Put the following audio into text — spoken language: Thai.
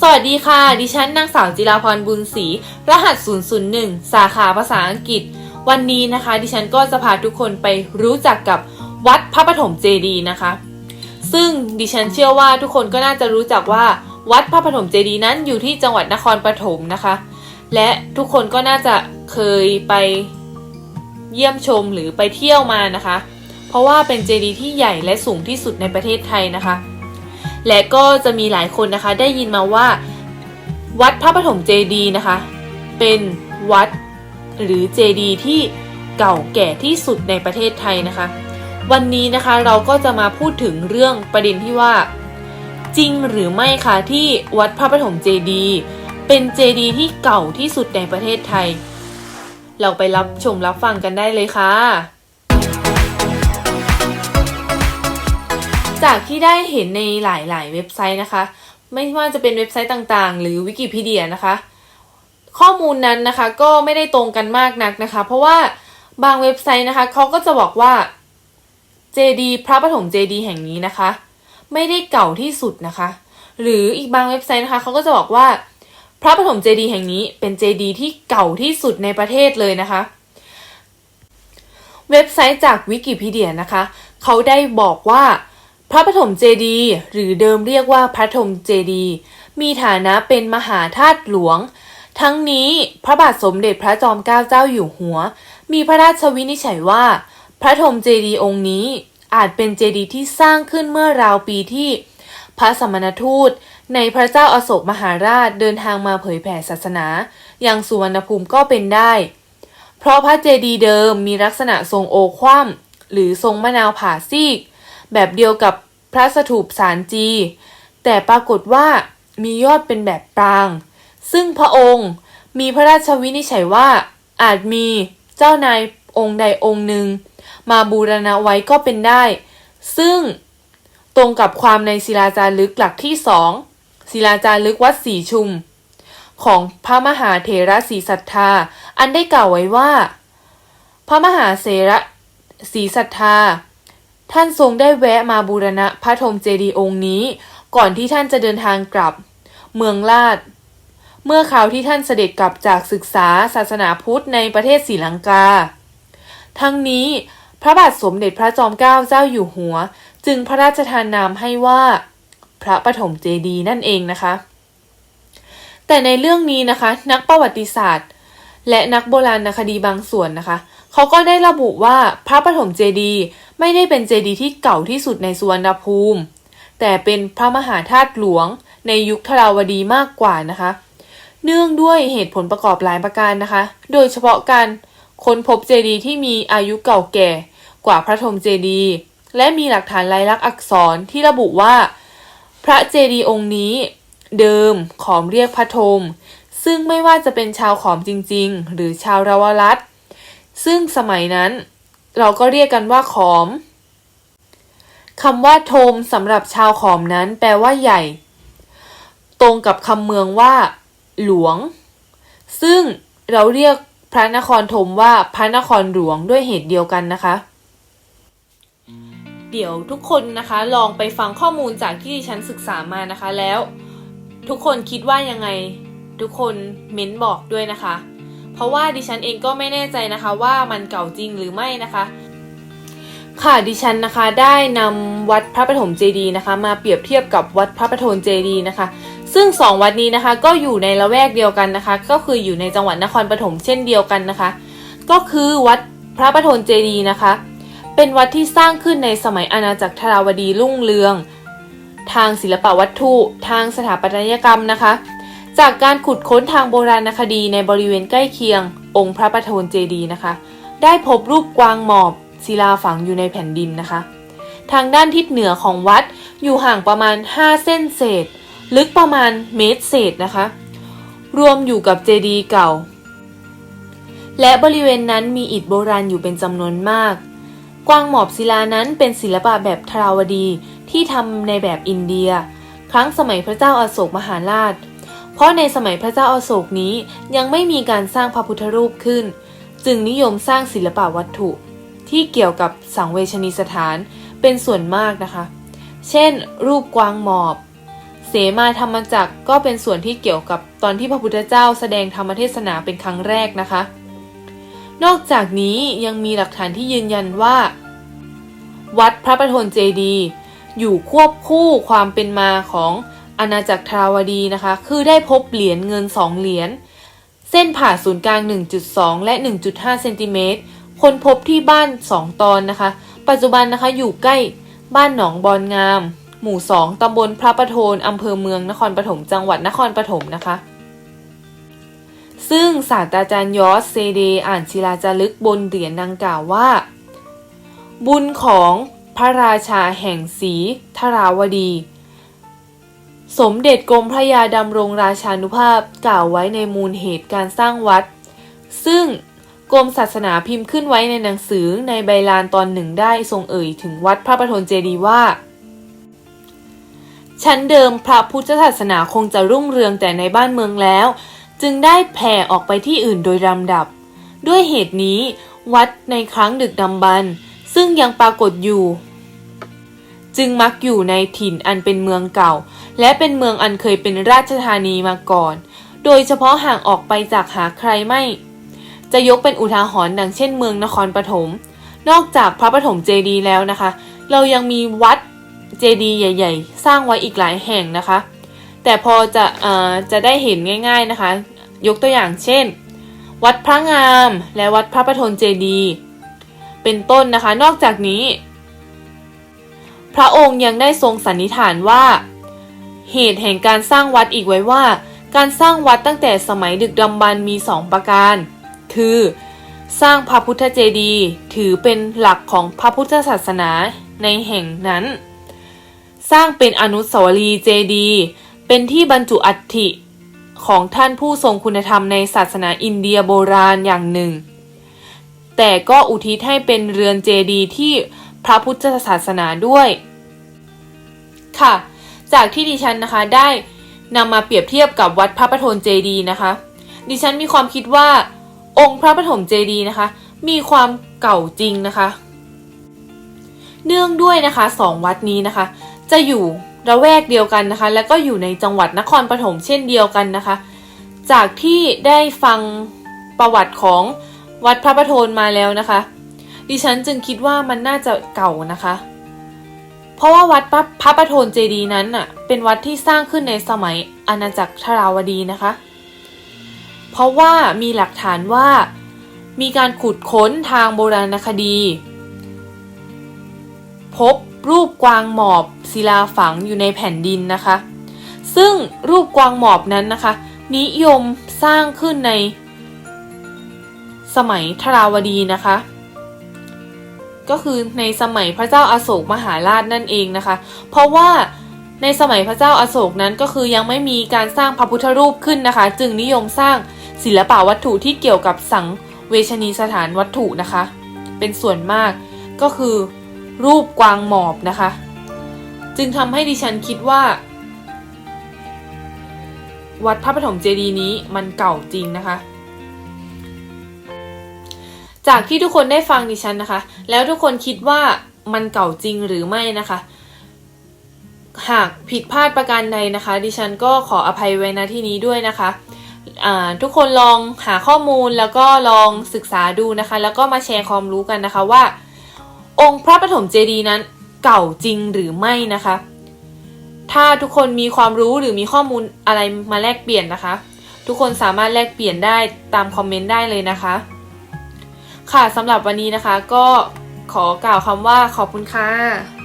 สวัสดีค่ะ ดิฉันนางสาวจิราพรบุญศรีรหัส 001 สาขาภาษาอังกฤษ วันนี้นะคะ ดิฉันก็จะพาทุกคนไปรู้จักกับวัดพระปฐมเจดีย์นะคะ ซึ่งดิฉันเชื่อว่าทุกคนก็น่าจะรู้จักว่า วัดพระปฐมเจดีย์นั้นอยู่ที่จังหวัดนครปฐมนะคะ และทุกคนก็น่าจะเคยไปเยี่ยมชมหรือไปเที่ยวมานะคะ เพราะว่าเป็นเจดีย์ที่ใหญ่และสูงที่สุดในประเทศไทยนะคะ และก็จะมีหลายคนนะคะได้ยินมาว่า วัดพระปฐมเจดีนะคะ เป็นวัดหรือเจดีที่เก่าแก่ที่สุดในประเทศไทยนะคะ วันนี้นะคะเราก็จะมาพูดถึงเรื่องประเด็นที่ว่า จริงหรือไม่คะที่วัดพระปฐมเจดีเป็นเจดีที่เก่าที่สุดในประเทศไทย เราไปรับชมรับฟังกันได้เลยค่ะ จากที่ได้เห็นในหลาย ๆ เว็บไซต์นะคะ ไม่ว่าจะเป็นเว็บไซต์ต่าง ๆ หรือวิกิพีเดียนะคะ ข้อมูลนั้นนะคะก็ไม่ได้ตรงกันมากนักนะคะ เพราะว่าบางเว็บไซต์นะคะเขาก็จะบอกว่าเจดีพระปฐมเจดีแห่งนี้นะคะ ไม่ได้เก่าที่สุดนะคะ หรืออีกบางเว็บไซต์นะคะเขาก็จะบอกว่า พระปฐมเจดีแห่งนี้เป็นเจดีที่เก่าที่สุดในประเทศเลยนะคะ เว็บไซต์จากวิกิพีเดียนะคะเขาได้บอกว่า พระปฐมเจดีย์หรือเดิมเรียกว่าพระปฐมเจดีย์มีฐานะเป็นมหาธาตุหลวง ทั้งนี้พระบาทสมเด็จพระจอมเกล้าเจ้าอยู่หัว มีพระราชวินิจฉัยว่า พระธมเจดีย์องค์นี้อาจเป็นเจดีย์ที่สร้างขึ้นเมื่อราวปีที่ พระสมณทูต ในพระเจ้าอาโศกมหาราชเดินทางมาเผยแผ่ศาสนาอย่างสุวรรณภูมิก็เป็นได้ เพราะพระเจดีย์เดิมมีลักษณะทรงโอคว่ำหรือทรงมะนาวผ่าซีก แบบเดียวกับพระสถูปสารจี แต่ปรากฏว่ามียอดเป็นแบบปราง ซึ่งพระองค์มีพระราชวินิจฉัยว่าอาจมีเจ้านายองค์ใดองค์หนึ่ง มาบูรณะไว้ก็เป็นได้ ซึ่งตรงกับความในศิลาจารึกหลักที่สองศิลาจารึกวัดศรีชุม ของพระมหาเถระศรีศรัทธา อันได้กล่าวไว้ว่า พระมหาเสระศรีศรัทธา ท่านทรงได้แวะมาบูรณะพระธมเจดีย์องค์นี้ ก่อนที่ท่านจะเดินทางกลับ เมืองลาด เมื่อคราวที่ท่านเสด็จกลับจากศึกษาศาสนาพุทธในประเทศศรีลังกา ทั้งนี้พระบาทสมเด็จพระจอมเกล้าเจ้าอยู่หัว จึงพระราชทานนามให้ว่า พระปฐมเจดีย์นั่นเองนะคะ แต่ในเรื่องนี้นะคะ นักประวัติศาสตร์ และนักโบราณคดีบางส่วนนะคะ เขาก็ได้ระบุว่าพระปฐมเจดีย์ ไม่ได้เป็นเจดีย์ที่เก่าที่สุดในสุวรรณภูมิ แต่เป็นพระมหาธาตุหลวงในยุคทราวดีมากกว่านะคะ เนื่องด้วยเหตุผลประกอบหลายประการนะคะ โดยเฉพาะการค้นพบเจดีย์ที่มีอายุเก่าแก่กว่าพระธมเจดีย์และมีหลักฐานลายลักษณ์อักษรที่ระบุว่า พระเจดีย์องค์นี้ เดิมขอมเรียกพระธมซึ่งไม่ว่าจะเป็นชาวขอมจริง ๆ หรือชาวราวรัตซึ่งสมัยนั้น เราก็เรียกกันว่าขอมคำว่าโทมสำหรับชาวขอมนั้นแปลว่าใหญ่ ตรงกับคำเมืองว่า หลวง ซึ่งเราเรียกพระนครธมว่าพระนครหลวงด้วยเหตุเดียวกันนะคะ เดี๋ยวทุกคนนะคะลองไปฟังข้อมูลจากที่ดิฉันศึกษามานะคะแล้ว ทุกคนคิดว่ายังไง ทุกคนเม้นบอกด้วยนะคะ เพราะว่าดิฉันเองก็ไม่แน่ใจนะคะว่ามันเก่าจริงหรือไม่นะคะ ค่ะดิฉันนะคะได้นำวัดพระปฐมเจดีย์นะคะ มาเปรียบเทียบกับวัดพระปฐมเจดีย์นะคะ ซึ่งสองวัดนี้นะคะ ก็อยู่ในละแวกเดียวกันนะคะ ก็คืออยู่ในจังหวัดนครปฐมเช่นเดียวกันนะคะ ก็คือวัดพระปฐมเจดีย์นะคะ เป็นวัดที่สร้างขึ้นในสมัยอาณาจักรธราวดีรุ่งเรือง ทางศิลปวัตถุ ทางสถาปัตยกรรมนะคะ จากการขุดค้นทางโบราณคดีในบริเวณใกล้เคียง องค์พระปฐมเจดีนะคะ ได้พบรูปกวางหมอบศิลาฝังอยู่ในแผ่นดินนะคะ ทางด้านทิศเหนือของวัดอยู่ห่างประมาณ 5 เส้นเศษ ลึกประมาณเมตรเศษนะคะ รวมอยู่กับเจดีเก่า และบริเวณนั้นมีอิฐโบราณอยู่เป็นจำนวนมาก กวางหมอบศิลานั้นเป็นศิลปะแบบทราวดีที่ทำในแบบอินเดีย ครั้งสมัยพระเจ้าอาโศกมหาราช เพราะในสมัยพระเจ้าอาโศกนี้ยังไม่มีการสร้างพระพุทธรูปขึ้น จึงนิยมสร้างศิลปะวัตถุ ที่เกี่ยวกับสังเวชนีสถานเป็นส่วนมากนะคะ เช่น รูปกวางหมอบเศมาธรรมจักรก็เป็นส่วนที่เกี่ยวกับตอนที่พระพุทธเจ้าแสดงธรรมเทศนาเป็นครั้งแรกนะคะ นอกจากนี้ยังมีหลักฐานที่ยืนยันว่า วัดพระประทนเจดีย์อยู่ควบคู่ความเป็นมาของ อาณาจักรทราวดีนะคะ คือได้พบเหรียญเงิน 2 เหรียญ เส้นผ่าศูนย์กลาง 1.2 และ 1.5 เซนติเมตรค้นพบที่บ้าน 2 ตอนนะคะ ปัจจุบันนะคะอยู่ใกล้บ้านหนองบอนงาม หมู่ 2 ตำบลพระประโทนอำเภอเมืองนครปฐม จังหวัดนครปฐมนะคะ ซึ่งศาสตราจารย์ยอสเซเดอ่านศิลาจารึกบนเหรียญดังกล่าวว่า บุญของพระราชาแห่งศรีธราวดี สมเด็จกรมพระยาดำรงราชานุภาพกล่าวไว้ในมูลเหตุการสร้างวัด ซึ่งกรมศาสนาพิมพ์ขึ้นไว้ในหนังสือในใบลานตอนหนึ่งได้ทรงเอ่ยถึงวัดพระประทนเจดีย์ว่า ชั้นเดิมพระพุทธศาสนาคงจะรุ่งเรืองแต่ในบ้านเมืองแล้ว จึงได้แผ่ออกไปที่อื่นโดยลำดับ ด้วยเหตุนี้ วัดในครั้งดึกดำบรรซึ่งยังปรากฏอยู่ จึงมักอยู่ในถิ่นอันเป็นเมืองเก่า และเป็นเมืองอันเคยเป็นราชธานีมาก่อน โดยเฉพาะห่างออกไปจากหาใครไม่ จะยกเป็นอุทาหรณ์ดังเช่นเมืองนครปฐมนอกจากพระปฐมเจดีย์แล้วนะคะ เรายังมีวัดเจดีย์ใหญ่ ๆ สร้างไว้อีกหลายแห่งนะคะ แต่พอจะเอ่อจะได้เห็นง่าย ๆนะคะ ยกตัวอย่างเช่น วัดพระงามและวัดพระประทนเจดีย์เป็นต้นนะคะ นอกจากนี้ พระองค์ยังได้ทรงสันนิษฐานว่า เหตุแห่งการสร้างวัดอีกไว้ว่า การสร้างวัดตั้งแต่สมัยดึกดำบรรพ์มีสองประการ คือ สร้างพระพุทธเจดีย์ถือเป็นหลักของพระพุทธศาสนาในแห่งนั้น สร้างเป็นอนุสาวรีย์เจดีย์เป็นที่บรรจุอัฐิของท่านผู้ทรงคุณธรรมในศาสนาอินเดียโบราณอย่างหนึ่ง แต่ก็อุทิศให้เป็นเรือนเจดีย์ที่ พระพุทธศาสนาด้วย ค่ะ จากที่ดิฉันนะคะได้นำมาเปรียบเทียบกับวัดพระประทนเจดีนะคะ ดิฉันมีความคิดว่าองค์พระปฐมเจดีนะคะ มีความเก่าจริงนะคะ เนื่องด้วยนะคะสองวัดนี้นะคะ จะอยู่ระแวกเดียวกันนะคะ แล้วก็อยู่ในจังหวัดนครปฐมเช่นเดียวกันนะคะ จากที่ได้ฟังประวัติของวัดพระประโทนมาแล้วนะคะ ดิฉันจึงคิดว่ามันน่าจะเก่านะคะ เพราะว่าวัดพระพระประโทนเจดีนั้นน่ะ เป็นวัดที่สร้างขึ้นในสมัยอาณาจักรทราวดีนะคะ เพราะว่ามีหลักฐานว่ามีการขุดค้นทางโบราณคดี พบรูปกวางหมอบศิลาฝังอยู่ในแผ่นดินนะคะ ซึ่งรูปกวางหมอบนั้นนะคะ นิยมสร้างขึ้นในสมัยทราวดีนะคะ ก็คือในสมัยพระเจ้าอาโศกมหาราชนั่นเองนะคะ เพราะว่าในสมัยพระเจ้าอาโศกนั้นก็คือยังไม่มีการสร้างพระพุทธรูปขึ้นนะคะ จึงนิยมสร้างศิลปะวัตถุที่เกี่ยวกับสังเวชนีสถานวัตถุนะคะ เป็นส่วนมากก็คือรูปกวางหมอบนะคะ จึงทำให้ดิฉันคิดว่า วัดพระปฐมเจดีย์นี้มันเก่าจริงนะคะ จากที่ทุกคนได้ฟังดิฉันนะคะ แล้วทุกคนคิดว่ามันเก่าจริงหรือไม่นะคะ หากผิดพลาดประการใดนะคะ ดิฉันก็ขออภัยไว้ณที่นี้ด้วยนะคะทุกคนลองหาข้อมูลแล้วก็ลองศึกษาดูนะคะ แล้วก็มาแชร์ความรู้กันนะคะว่า องค์พระปฐมเจดีย์นั้นเก่าจริงหรือไม่นะคะ ถ้าทุกคนมีความรู้หรือมีข้อมูลอะไรมาแลกเปลี่ยนนะคะ ทุกคนสามารถแลกเปลี่ยนได้ตามคอมเมนต์ได้เลยนะคะ ค่ะสำหรับวันนี้นะคะก็ขอกล่าวคำว่าขอบคุณค่ะ